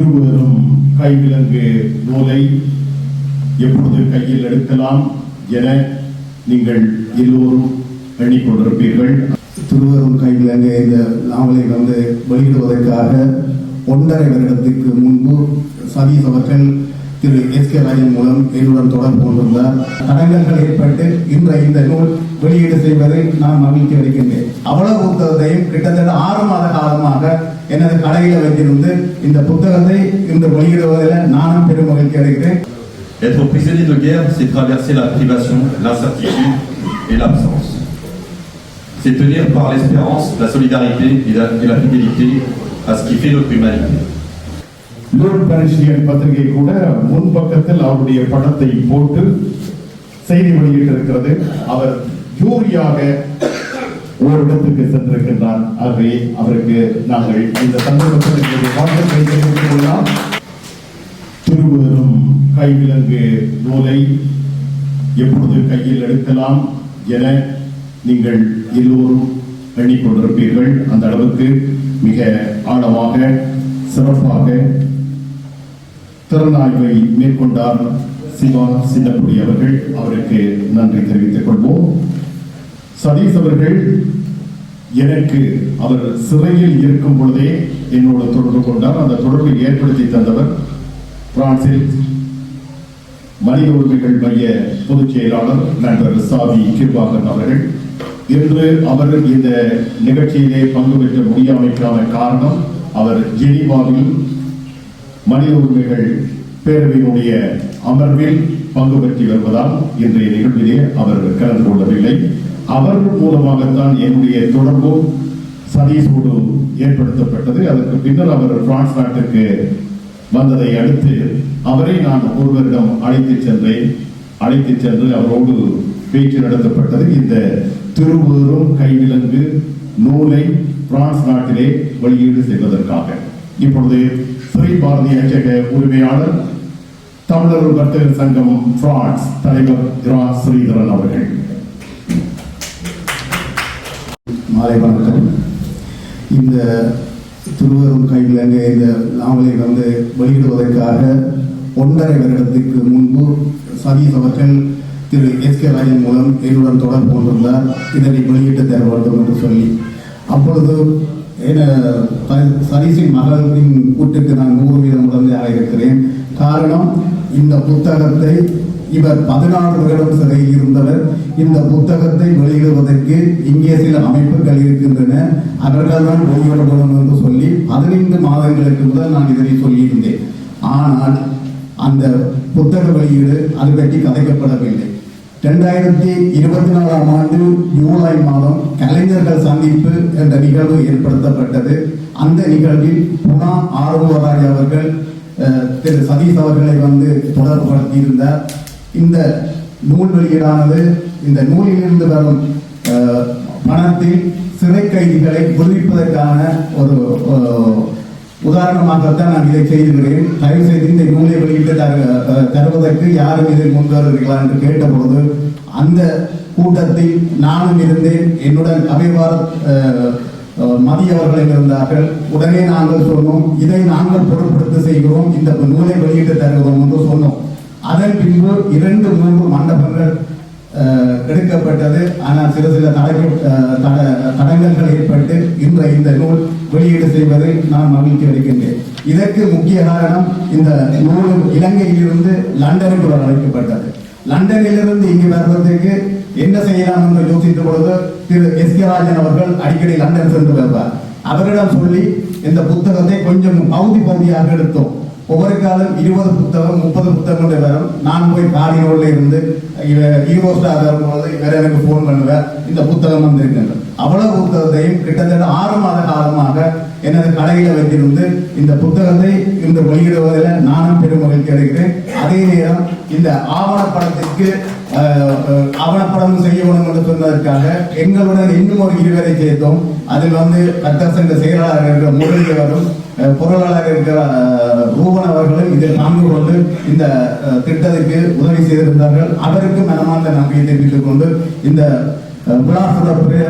திருவரும் கைவிலங்கு நூலை எப்பொழுது கையில் எடுக்கலாம் என நீங்கள் எல்லோரும் எண்ணிக்கொண்டிருப்பீர்கள். திருவரும் கைவிலங்கு இந்த நாவலை வந்து வெளியிடுவதற்காக ஒன்றரை வருடத்துக்கு முன்பு சதீஷ் அவர்கள் திரு எஸ் கே ராஜன் மூலம் என்னுடன் தொடர்பு கொண்டிருந்தார். தடங்கல்கள் ஏற்பட்டு இன்று இந்த நூல் வெளியீடு செய்வதை நான் மகிழ்ச்சி அளிக்கின்றேன். அவ்வளவு புத்தகத்தையும் கிட்டத்தட்ட ஆறு மாத காலமாக எனது கடையில் வைத்திருந்து இந்த புத்தகத்தை இன்று வெளியிடுவதில் நானும் பெரும் மகிழ்ச்சி அடைகிறேன் Être prisonnier de guerre, c'est traverser la privation, l'incertitude et l'absence. C'est tenir par l'espérance, la solidarité et la, et la fidélité à ce qui fait notre humanité. லூர்ட் பரிசியன் பத்திரிகை கூட முன்பக்கத்தில் அவருடைய படத்தை போட்டு செய்தி வெளியிட்டிருக்கிறது அவர் ஜூரியாக ஓரிடத்துக்கு சென்றிருக்கின்றார். ஆகவே அவருக்கு நாங்கள் இந்த சந்தர்ப்பத்தில் எங்களுடைய கொள்ளலாம். திருவரும் கைவிலங்கு நூலை எப்பொழுது கையில் எடுக்கலாம் என நீங்கள் எல்லோரும் எண்ணிக்கொண்டிருப்பீர்கள் அந்த அளவுக்கு மிக ஆழமாக சிறப்பாக திறனாய்வை மேற்கொண்டார் சிவா சின்னப்புடி அவர்கள். அவருக்கு நன்றி தெரிவித்துக் கொள்வோம். சதீஷ் அவர்கள் எனக்கு அவர் சிறையில் இருக்கும் பொழுதே என்னோடு தொடர்பு கொண்டார். அந்த தொடர்பை ஏற்படுத்தி தந்தவர் பிரான்சில் மனித உரிமைகள் மைய பொதுச் செயலாளர் நண்பர் சாதி கிருபாகன் அவர்கள். இன்று அவர் இந்த நிகழ்ச்சியிலே பங்கு பெற்ற முடியாமைக்கான காரணம் அவர் ஜெனிவாவில் மனித உரிமைகள் பேரவையினுடைய அமர்வில் பங்கு பெற்று வருவதால் இன்றைய நிகழ்விலே அவர் கலந்து கொள்ளவில்லை. அவர் மூலமாகத்தான் என்னுடைய தொடர்பும் சதீஷோடு ஏற்படுத்தப்பட்டது. அதற்கு பின்னர் அவர் பிரான்ஸ் நாட்டுக்கு வந்ததை அடுத்து அவரை நான் ஒருவரிடம் அழைத்து சென்றேன். அழைத்து சென்று அவரோடு பேச்சு நடத்தப்பட்டது. இந்த திருவூரும் கைவிலங்கு நூலை பிரான்ஸ் நாட்டிலே வெளியீடு செய்வதற்காக. இப்பொழுது ஸ்ரீ பாரதி அச்சக உரிமையாளர் தமிழர் வர்த்தக சங்கம் பிரான்ஸ் தலைவர் இரா ஸ்ரீதரன் அவர்கள். மாலை வணக்கம் இந்த திருவரும் கைவிலங்கு இந்த நாவலை வந்து வெளியிடுவதற்காக ஒன்றரை வருடத்துக்கு முன்பு சதீஷ் அவர்கள் திரு எஸ் கே ராஜன் மூலம் என்னுடன் தொடர்பு கொண்டிருந்தார். இதனை வெளியிட்டு தர வேண்டும் என்று சொல்லி. அப்பொழுது என சதீஷின் மகளின் கூட்டுக்கு நான் நூறு வீதம் உடந்தையாக இருக்கிறேன். காரணம் இந்த புத்தகத்தை இவர் பதினாறு வருடம் சிறையில் இருந்தவர். இந்த புத்தகத்தை வெளியிடுவதற்கு இங்கே சில அமைப்புகள் இருக்கின்றன. அவர்கள் தான் வெளியிடப்படும் என்று சொல்லி பதினைந்து மாதங்களுக்கு முதல் நான் இதனை சொல்லியிருந்தேன். ஆனால் அந்த புத்தக வெளியீடு அது பற்றி கதைக்கப்படவில்லை. ரெண்டாயிரத்தி இருபத்தி நாலாம் ஆண்டு ஜூலை மாதம் கலைஞர்கள் சந்திப்பு என்ற நிகழ்வு ஏற்படுத்தப்பட்டது. அந்த நிகழ்வில் புனா ஆர்வராஜ் அவர்கள் திரு சதீஷ் அவர்களை வந்து தொடர்புபடுத்தியிருந்தார். இந்த நூல் வெளியீடானது இந்த நூலிலிருந்து வரும் பணத்தில் சிறை கைதிகளை விடுவிப்பதற்கான ஒரு உதாரணமாகத்தான் நான் இதை செய்திருக்கிறேன் தயவு செய்து இந்த நூலை வெளியிட்டு தருவதற்கு யாரும் இதை முன்வருகிறீர்களா என்று கேட்டபொழுது அந்த கூட்டத்தில் நானும் இருந்தேன். என்னுடன் அபிபாரத் மதிய அவர்கள் இருந்தார்கள். உடனே நாங்கள் சொன்னோம் இதை நாங்கள் பொருட்படுத்த செய்கிறோம். இந்த நூலை வெளியிட்டு தருகிறோம் என்று சொன்னோம். அதன் பின்பு இரண்டு மூன்று மண்டபங்கள் கெடுக்கப்பட்டது. எடுக்கப்பட்டது ஆனால் சில சில தடை தடங்கல்கள் ஏற்பட்டு இன்று இந்த நூல் வெளியீடு செய்வதை நான் மகிழ்ச்சி அளிக்கின்றேன். இதற்கு முக்கிய காரணம் இந்த நூல் இலங்கையிலிருந்து லண்டனுக்கு வர அழைக்கப்பட்டது. லண்டனிலிருந்து இங்கு வருவதற்கு என்ன செய்யலாம் என்று யோசித்த பொழுது திரு எஸ் கே ராஜன் அவர்கள் அடிக்கடி லண்டன் சென்று வருவார். அவரிடம் சொல்லி இந்த புத்தகத்தை கொஞ்சம் பகுதி பகுதியாக எடுத்தோம். ஒவ்வொரு காலம் இருபது புத்தகம் முப்பது புத்தகம் வரும் நான் போய் காரியோல இருந்து இவ- ஈரோ ஸ்டார் வரும்போது வேற எனக்கு போன் பண்ணுவேன் இந்த புத்தகம் வந்திருக்கின்ற அவ்வளவு புத்தகத்தையும் கிட்டத்தட்ட ஆறு மாத காலமாக எனது கடையில வைத்திருந்து இந்த புத்தகத்தை இந்த வெளியிடுவதில் நானும் பெரும் மகிழ்ச்சி அடைகிறேன். அதே நேரம் இந்த ஆவணப்படத்திற்கு ஆவணப்படம் செய்ய வேண்டும் என்று சொன்னதற்காக எங்களுடன் இன்னும் ஒரு இருவரை சேர்த்தோம். அதில் வந்து கத்தர் சங்க செயலாளர் இருக்கிற முரளி அவரும் பொருளாளர் இருக்கிற ரூபன் அவர்களும் இதில் பங்கு கொண்டு இந்த திட்டத்திற்கு உதவி செய்திருந்தார்கள். அவருக்கு மனமார்ந்த நம்பிக்கை தெரிவித்துக் கொண்டு இந்த விழா சிறப்பு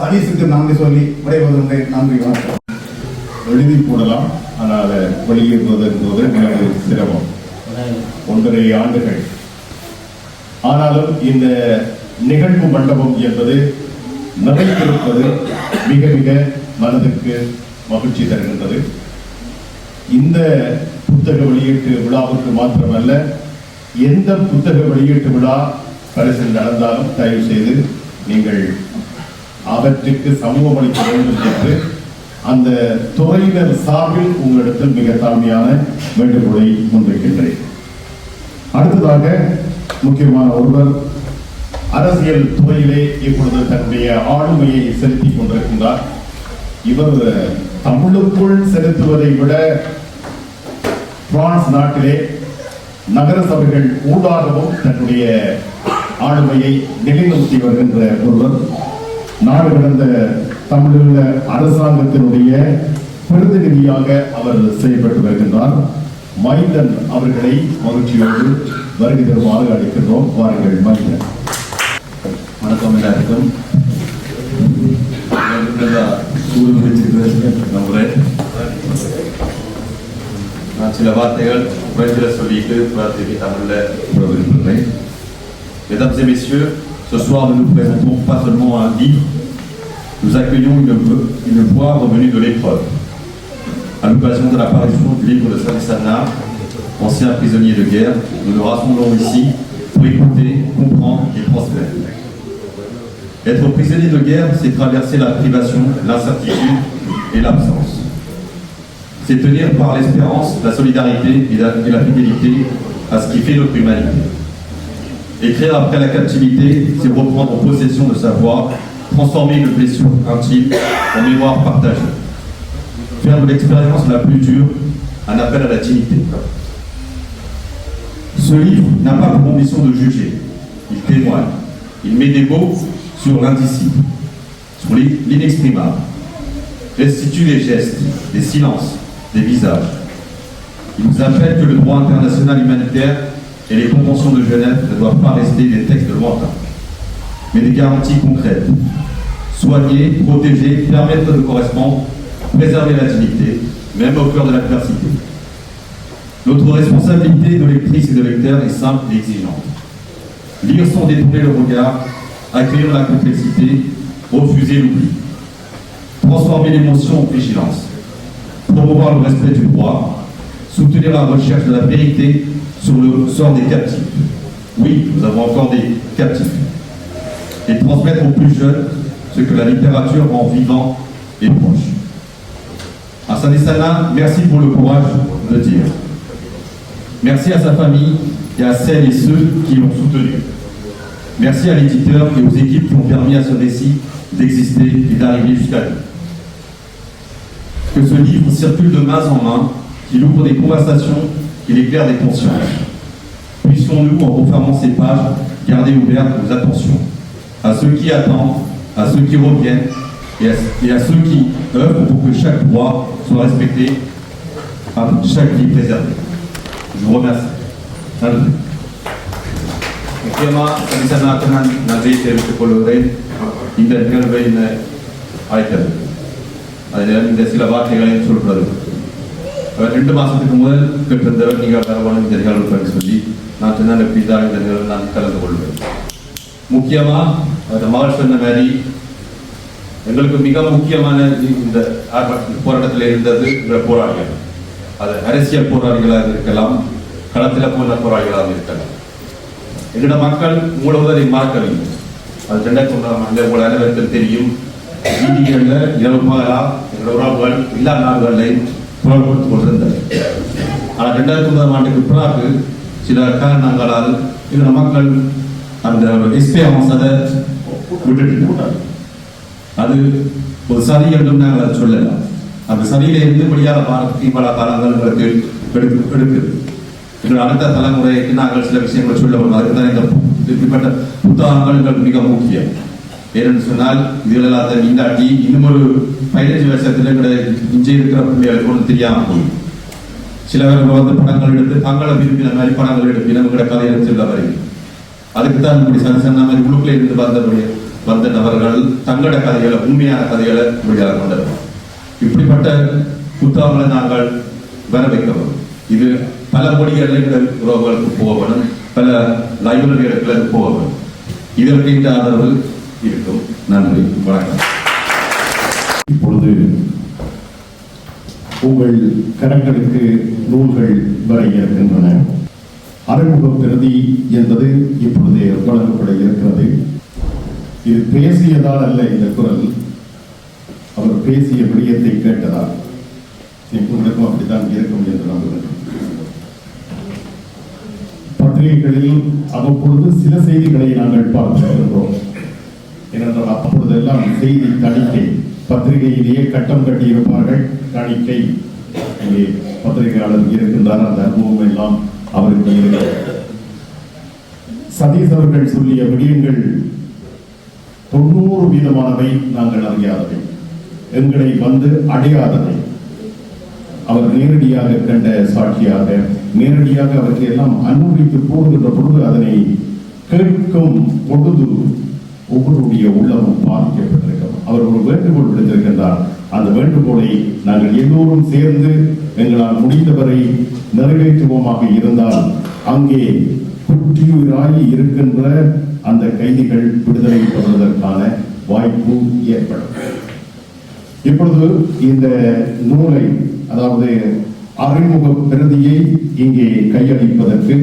சதீஷுக்கு நன்றி சொல்லி விடைபெறுகின்றேன். நன்றி வணக்கம். எழுதி போடலாம். ஆனால் வெளியிடுவது என்பது மிகவும் சிரமம். ஒன்றரை ஆண்டுகள். ஆனாலும் இந்த நிகழ்வு மண்டபம் என்பது நிறைந்திருப்பது மிக மிக மனதுக்கு மகிழ்ச்சி தருகின்றது. இந்த புத்தக வெளியீட்டு விழாவுக்கு மாத்திரமல்ல எந்த புத்தக வெளியீட்டு விழா பரிசில் நடந்தாலும் தயவு செய்து நீங்கள் அவற்றுக்கு சமூகம் அளிக்க வேண்டும் என்று அந்த துறையினர் சார்பில் உங்களிடத்தில் மிக தாழ்மையான வேண்டுகோளை முன்வைக்கின்றேன். அடுத்ததாக முக்கியமான ஒருவர் அரசியல் துறையிலே இப்பொழுது தன்னுடைய ஆளுமையை செலுத்திக் கொண்டிருக்கின்றார். இவர் தமிழுக்குள் செலுத்துவதை விட பிரான்ஸ் நாட்டிலே நகர சபைகள் ஊடாகவும் தன்னுடைய ஆளுமையை நிலைநிறுத்தி வருகின்ற ஒருவர். நாடு கடந்த தமிழீழ அரசாங்கத்தினுடைய பிரதிநிதியாக அவர் செயல்பட்டு வருகின்றார். மைந்தன் அவர்களை மகிழ்ச்சியோடு வருகை தருமாறு அழைக்கின்றோம் வாருங்கள் மைந்தன் வணக்கம் எல்லாருக்கும் சூடு முடிச்சிருக்கிறது நம்புறேன் நான் சில வார்த்தைகள் பிரெஞ்சில் சொல்லிட்டு வார்த்தைக்கு தமிழில் கூற விரும்புகிறேன் Mesdames et messieurs, ce soir nous nous présentons pas seulement un livre, nous accueillons une, une voix revenue de l'épreuve. À l'occasion de l'apparition du livre de Saint-Sana, ancien prisonnier de guerre, nous nous rassemblons ici pour écouter, comprendre et transmettre. Être prisonnier de guerre, c'est traverser la privation, l'incertitude et l'absence. C'est tenir par l'espérance, la solidarité et la, et la fidélité à ce qui fait notre humanité. Écrire après la captivité, c'est reprendre possession de sa voix, transformer une blessure intime en mémoire partagée. De l'expérience la plus dure un appel à la dignité. Ce livre n'a pas pour ambition de juger. Il témoigne. Il met des mots sur l'indicible, sur l'inexprimable. Restitue les gestes, les silences, des visages. Il nous appelle que le droit international humanitaire et les conventions de Genève ne doivent pas rester des textes lointains, mais des garanties concrètes. Soigner, protéger, permettre de correspondre, préserver la dignité, même au cœur de l'adversité. Notre responsabilité de lectrice et de lecteur est simple et exigeante. Lire sans détourner le regard, accueillir la complexité, refuser l'oubli. Transformer l'émotion en vigilance. Promouvoir le respect du droit. Soutenir la recherche de la vérité sur le sort des captifs. Oui, nous avons encore des captifs. Et transmettre aux plus jeunes ce que la littérature rend vivant et proche. À Saint-Dessana, merci pour le courage de dire. Merci à sa famille et à celles et ceux qui l'ont soutenu. Merci à l'éditeur et aux équipes qui ont permis à ce récit d'exister et d'arriver jusqu'à nous. Que ce livre circule de main en main, qu'il ouvre des conversations, qu'il éclaire des consciences. Puissions-nous, en refermant ces pages, garder ouvertes nos attentions à ceux qui attendent, à ceux qui reviennent et à, et à ceux qui œuvrent pour que chaque droit soit respecté, à chaque vie préservée. Je vous remercie. நன்றி முக்கியமாக கணிசனாக நான் நன்றியை தெரிவித்துக் கொள்கிறேன் இந்த நிகழ்வை என்ன அழைத்தது அதில் இந்த சில வார்த்தைகளையும் சொல்கிறது அவர் ரெண்டு மாசத்துக்கு முதல் கேட்டிருந்தவர் நீங்கள் வரவணும் இந்த நிகழ்வுக்கு சொல்லி நான் சொன்ன எப்படி தான் இந்த நிகழ்வு நான் கலந்து கொள்வேன் முக்கியமா அந்த மகள் சொன்ன மாதிரி எங்களுக்கு மிக முக்கியமான இந்த போராட்டத்தில் இருந்தது இந்த போராளிகள். அது அரசியல் போராளிகளாக இருக்கலாம் களத்தில் போன்ற போராளிகளாக இருக்கலாம். எங்களோட மக்கள் மூலவதை மறக்கவில்லை. அது ரெண்டாயிரத்தி ஒன்றாம் ஆண்டு உங்கள் அனைவருக்கும் தெரியும். வீதிகளில் இரவு பகலா எங்களோட உறவுகள் எல்லா நாடுகளையும் குரல் கொடுத்து கொண்டிருந்தது. ஆனால் ரெண்டாயிரத்தி ஒன்பதாம் ஆண்டுக்கு பிறகு சில காரணங்களால் எங்களோட மக்கள் அந்த எஸ்பி அம்சத்தை விட்டுட்டு அது ஒரு சதி என்றும் நாங்கள் அதை சொல்லலாம் அந்த சதியில இருந்து வெளியாக பாரதி பல காலங்கள் எங்களுக்கு எடுக்கு எடுக்குது. எங்கள் அடுத்த தலைமுறைக்கு நாங்கள் சில விஷயங்களை சொல்ல வேண்டும் அதுக்கு இந்த இப்படிப்பட்ட புத்தகங்கள் எங்களுக்கு மிக முக்கியம். ஏன்னு சொன்னால் இதுகள் எல்லாத்தையும் இந்தாட்டி இன்னும் ஒரு பதினஞ்சு வருஷத்துல எங்களை இஞ்சி இருக்கிற பிள்ளைகளுக்கு ஒன்றும் தெரியாம போகும். சில பேர் வந்து படங்கள் எடுத்து தங்களை விரும்பின மாதிரி படங்கள் எடுத்து நம்மகிட்ட கதையை சொல்ல வரைக்கும் அதுக்கு தான் இப்படி சன சன்ன மாதிரி உள்ளுக்குள்ளே இருந்து வந்தபடி வந்த நபர்கள் தங்களோட கதைகளை உண்மையான கதைகளை வெளியாக கொண்டவர் இப்படிப்பட்ட புத்தகங்களை நாங்கள் வர வைக்க இது பல மொழிகளில் உறவுகளுக்கு போகணும் பல லைப்ரரிகளுக்கு போகணும் இதற்கு இந்த ஆதரவு இருக்கும். நன்றி. வணக்கம். இப்பொழுது உங்கள் கரங்களுக்கு நூல்கள் வர இருக்கின்றன. அறிமுக பிரதி என்பது இப்பொழுது வழங்கப்பட இருக்கிறது. இது பேசியதால் அல்ல இந்த குரல். அவர் பேசிய விடயத்தை கேட்டதால் உங்களுக்கும் அப்படித்தான் இருக்கும் என்று நம்புகிறேன் பத்திரிகைகளில் அவ்வப்பொழுது சில செய்திகளை நாங்கள் பார்த்திருக்கின்றோம் ஏனென்றால் அப்பொழுதெல்லாம் செய்தி தணிக்கை பத்திரிகையிலேயே கட்டம் கட்டியிருப்பார்கள். தணிக்கை. இங்கே பத்திரிகையாளர் இருக்கின்றார். அந்த அனுபவம் எல்லாம் அவருக்கு இருக்கிறது சதீஷ் அவர்கள் சொல்லிய விடயங்கள் தொண்ணூறு வீதமானவை நாங்கள் அறியாதவை. எங்களை வந்து அடையாதவை. அவர் நேரடியாக கண்ட சாட்சியாக நேரடியாக அவற்றை எல்லாம் அனுபவித்து போகின்ற பொழுது அதனை கேட்கும் பொழுது ஒவ்வொருடைய உள்ளமும் பாதிக்கப்பட்டிருக்கும். அவர் ஒரு வேண்டுகோள் விடுத்திருக்கின்றார். அந்த வேண்டுகோளை நாங்கள் எல்லோரும் சேர்ந்து எங்களால் முடிந்தவரை நிறைவேற்றுவோமாக இருந்தால் அங்கே குற்றியுயிராகி இருக்கின்ற அந்த கைதிகள் விடுதலை பெறுவதற்கான வாய்ப்பு ஏற்படும். இப்பொழுது இந்த நூலை அதாவது அறிமுக பிரதியை இங்கே கையளிப்பதற்கு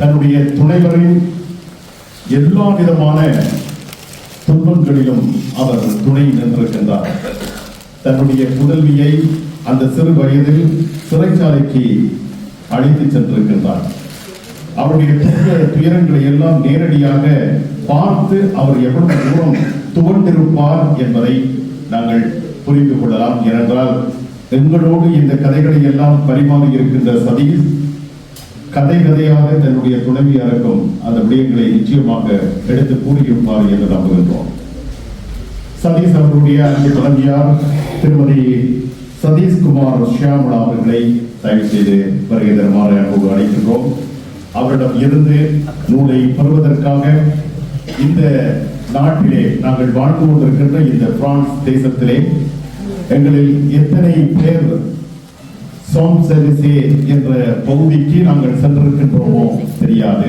தன்னுடைய துணைவரின் எல்லா விதமான துன்பங்களிலும் அவர் துணை நின்றிருக்கின்றார். தன்னுடைய புதல்வியை அந்த சிறு வயதில் சிறைச்சாலைக்கு அழைத்து சென்றிருக்கின்றார். அவருடைய துன்ப துயரங்களை எல்லாம் நேரடியாக பார்த்து அவர் எவ்வளவு தூரம் துவண்டிருப்பார் என்பதை நாங்கள் புரிந்து கொள்ளலாம். ஏனென்றால் எங்களோடு இந்த கதைகளை எல்லாம் பரிமாறி இருக்கின்ற சதீஷ் கதை கதையாக தன்னுடைய துணைவியாருக்கும் அந்த விடயங்களை நிச்சயமாக எடுத்து கூறியிருப்பார் என்று நம்புகின்றோம் சதீஷ் அவருடைய அன்பு துணைவியார் திருமதி சதீஷ்குமார் ஷியாமலா அவர்களை தயவு செய்து வருகை தருமாறு அன்போடு அழைக்கின்றோம். அவரிடம் இருந்து நூலை பெறுவதற்காக இந்த நாட்டிலே நாங்கள் வாழ்ந்து கொண்டிருக்கின்ற இந்த பிரான்ஸ் தேசத்திலே எங்களில் எத்தனை பேர் சோம் செரிசே என்ற பகுதிக்கு நாங்கள் சென்றிருக்கின்றோமோ தெரியாது.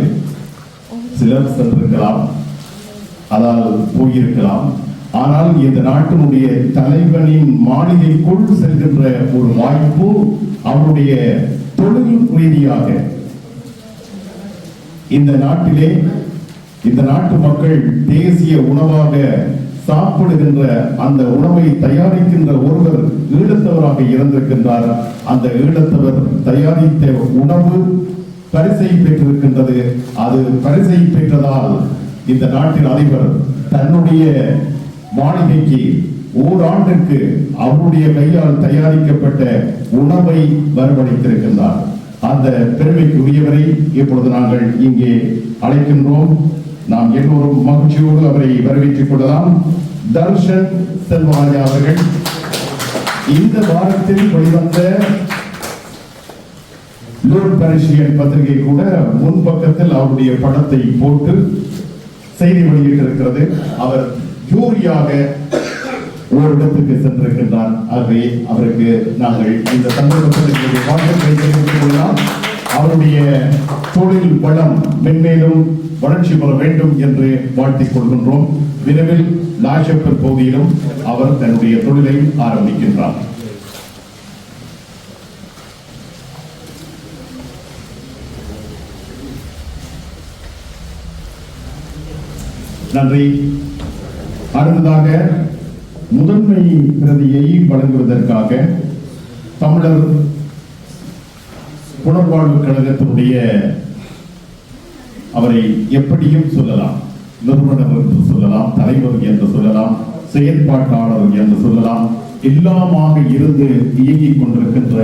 சிலர் சென்றிருக்கலாம். அதால் போயிருக்கலாம். ஆனால் இந்த நாட்டினுடைய தலைவனின் மாளிகைக்குள் செல்கின்ற ஒரு வாய்ப்பு அவருடைய தொழில் ரீதியாக இந்த நாட்டிலே இந்த நாட்டு மக்கள் தேசிய உணவாக சாப்பிடுகின்ற அந்த உணவை தயாரிக்கின்ற ஒருவர் ஈழத்தவராக இருந்திருக்கின்றார். அந்த ஈழத்தவர் தயாரித்த உணவு பரிசை பெற்றிருக்கின்றது. அது பரிசை பெற்றதால் இந்த நாட்டின் அதிபர் தன்னுடைய மாளிகைக்கு ஓராண்டுக்கு அவருடைய கையால் தயாரிக்கப்பட்ட உணவை வரவழைத்திருக்கின்றார். அந்த பெருமைக்குரியவரை இப்பொழுது நாங்கள் இங்கே அழைக்கின்றோம். நாம் எல்லோரும் மகிழ்ச்சியோடு அவரை வரவேற்றுக் கொள்ளலாம். தர்ஷன் செல்வராஜா அவர்கள் இந்த வாரத்தில் வெளிவந்த லோட் பரிசியன் பத்திரிகை கூட முன்பக்கத்தில் அவருடைய படத்தை போட்டு செய்தி வெளியிட்டிருக்கிறது. அவர் ஜூரியாக ஒரு இடத்துக்கு சென்றிருக்கின்றார் ஆகவே அவருக்கு நாங்கள் இந்த சந்தர்ப்பத்தில் எங்களுடைய வாழ்த்துக்களை தெரிவித்துக் கொள்ளலாம் அவருடைய தொழில் வளம் மென்மேலும் வளர்ச்சி பெற வேண்டும் என்று வாழ்த்திக் கொள்கின்றோம். விரைவில் லாஷப்பர் பகுதியிலும் அவர் தன்னுடைய தொழிலை ஆரம்பிக்கின்றார். நன்றி. அடுத்ததாக முதன்மை பிரதியை வழங்குவதற்காக தமிழர் புனர்வாழ்வு கழகத்தினுடைய அவரை எப்படியும் சொல்லலாம் நிறுவனர் என்று சொல்லலாம் தலைவர் என்று சொல்லலாம் செயற்பாட்டாளர் என்று சொல்லலாம். எல்லாமாக இருந்து இயங்கிக் கொண்டிருக்கின்ற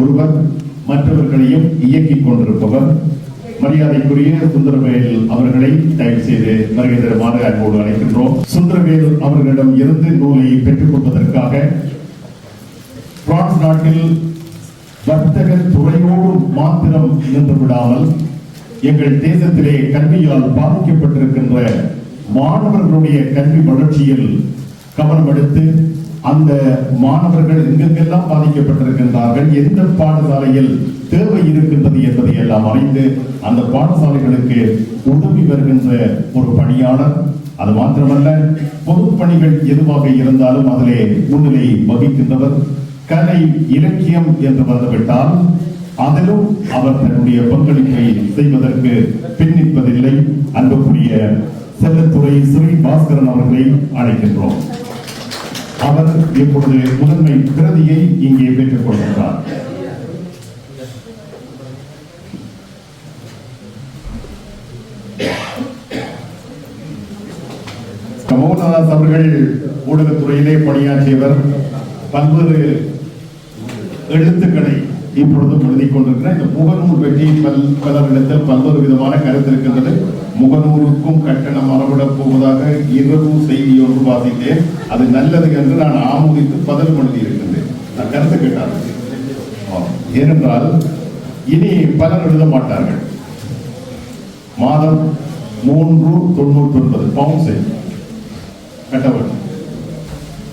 ஒருவர் மற்றவர்களையும் இயக்கிக் கொண்டிருப்பவர் மரியாதைக்குரிய சுந்தரவேல் அவர்களை தயவு செய்து வருகை தருமாறு அன்போடு அழைக்கின்றோம். சுந்தரவேல் அவர்களிடம் இருந்து நூலை பெற்றுக் கொள்வதற்காக பிரான்ஸ் நாட்டில் வர்த்தக துறையோடு மாத்திரம் நின்று விடாமல் எங்கள் தேசத்திலே கல்வியால் பாதிக்கப்பட்டிருக்கின்ற மாணவர்களுடைய கல்வி வளர்ச்சியில் கவனம் எடுத்து அந்த மாணவர்கள் எங்கெங்கெல்லாம் பாதிக்கப்பட்டிருக்கின்றார்கள் எந்த பாடசாலையில் தேவை இருக்கின்றது என்பதை எல்லாம் அறிந்து அந்த பாடசாலைகளுக்கு உதவி வருகின்ற ஒரு பணியாளர். அது மாத்திரமல்ல பொது பணிகள் எதுவாக இருந்தாலும் அதிலே முன்னிலை வகிக்கின்றவர். கலை இலக்கியம் என்று வந்துவிட்டால் அதிலும் அவர் தன்னுடைய பங்களிப்பை செய்வதற்கு பின்னிப்பதில்லை அன்புக்குரிய செல்லத்துறை ஸ்ரீ பாஸ்கரன் அவர்களை அழைக்கின்றோம். அவர் இப்பொழுது முதன்மை பிரதியை இங்கே பெற்றுக் கமோதாஸ் அவர்கள் ஊடகத்துறையிலே பணியாற்றியவர் பல்வேறு எழுத்துக்களை இப்பொழுதும் எழுதி கொண்டிருக்கிற இந்த முகநூல் வெற்றி பல் பலரிடத்தில் பல்வேறு விதமான கருத்து இருக்கின்றது முகநூலுக்கும் கட்டணம் மரபிடப் போவதாக இரவு செய்தி ஒன்று வாசித்தேன். அது நல்லது என்று நான் ஆமோதித்து பதில் எழுதியிருக்கின்றேன். நான் கருத்து கேட்டார். ஏனென்றால் இனி பலர் எழுத மாட்டார்கள். மாதம் மூன்று தொண்ணூற்றி ஒன்பது பவுன்ஸ் கட்டவர்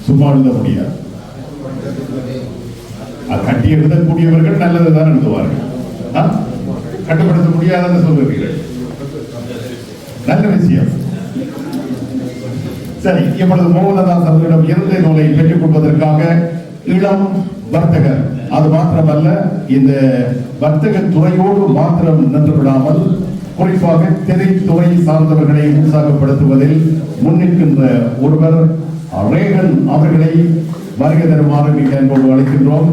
சும்மா எழுத முடியாது கட்டி எழுதக்கூடியவர்கள் நல்லதுதான் எழுதுவார்கள். ஆ? கட்டுப்படுத்த முடியாதுன்னு சொல்லுவீர்கள். நல்ல விஷயம். சரி இப்பொழுது மோகனதாஸ் அவர்களிடம் இருந்த நூலை பெற்றுக் கொள்வதற்காக இளம் வர்த்தகர் அது மாத்திரமல்ல இந்த வர்த்தக துறையோடு மாத்திரம் நின்று விடாமல் குறிப்பாக திரைத்துறை சார்ந்தவர்களை உற்சாகப்படுத்துவதில் முன்னிற்கின்ற ஒருவர் ரேகன் அவர்களை வருகை தருமாறு மிக அன்போடு அழைக்கின்றோம்.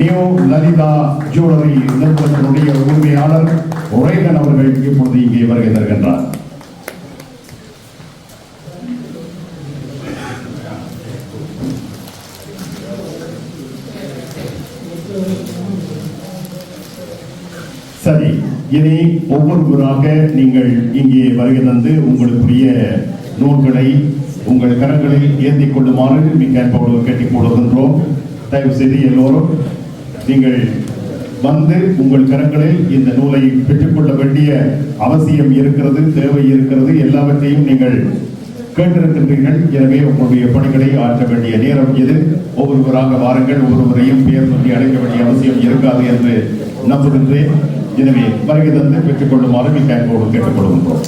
நியூ லலிதா ஜுவல்லரி நிறுவனத்தினுடைய உரிமையாளர் ரேகன் அவர்கள் இப்பொழுது இங்கே வருகை தருகின்றார். இதை ஒவ்வொருவராக நீங்கள் இங்கே வருகை தந்து உங்களுக்குரிய நூல்களை உங்கள் கரங்களில் ஏந்திக் கொள்ளுமாறு மிக அன்போடு கேட்டுக் கொள்கின்றோம். தயவு செய்து எல்லோரும் நீங்கள் வந்து உங்கள் கரங்களில் இந்த நூலை பெற்றுக்கொள்ள வேண்டிய அவசியம் இருக்கிறது தேவை இருக்கிறது. எல்லாவற்றையும் நீங்கள் கேட்டிருக்கின்றீர்கள். எனவே உங்களுடைய பணிகளை ஆற்ற வேண்டிய நேரம் இது. ஒவ்வொருவராக வாருங்கள். ஒவ்வொருவரையும் பெயர் சொல்லி அழைக்க வேண்டிய அவசியம் இருக்காது என்று நம்புகின்றேன். எனவே வருகை தந்து பெற்றுக் கொள்ளுமாறு மிக அன்போடு கேட்டுக்கொள்கின்றோம்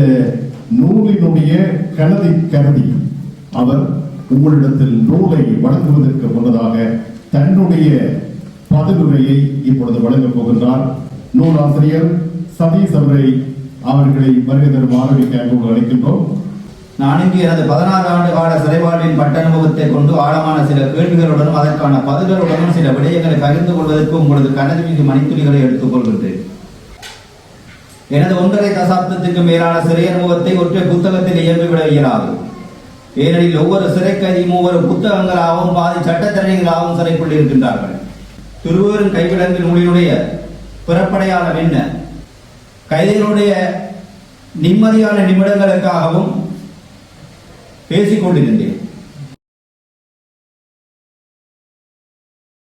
இந்த நூலினுடைய கனதை கருதி அவர் உங்களிடத்தில் நூலை வழங்குவதற்கு முன்னதாக தன்னுடைய பதிலுரையை இப்பொழுது வழங்கப் போகின்றார். நூலாசிரியர் சதீஷ் அவரை அவர்களை வருகை தரும் ஆரம்பிக்க அன்போடு அழைக்கின்றோம். நான் இங்கு எனது பதினாறு ஆண்டு கால சிறைவாழ்வின் பட்ட அனுபவத்தை கொண்டு ஆழமான சில கேள்விகளுடனும் அதற்கான பதில்களுடனும் சில விடயங்களை பகிர்ந்து கொள்வதற்கு உங்களது கனது மீது மணித்துளிகளை எடுத்துக் கொள்கின்றேன். எனது ஒன்றரை தசாப்தத்துக்கு மேலான சிறை அனுபவத்தை ஒற்றை புத்தகத்தில் இயம்பிவிட இயலாது. ஏனெனில் ஒவ்வொரு சிறை கைதியும் ஒவ்வொரு புத்தகங்களாகவும் பாதி சட்டத்தரணிகளாகவும் சிறைக்குள் இருக்கின்றார்கள். திருவூரின் கைவிலங்கு நூலினுடைய பிறப்படையாளம் என்ன? கைதிகளுடைய நிம்மதியான நிமிடங்களுக்காகவும் பேசிக் கொண்டிருந்தேன்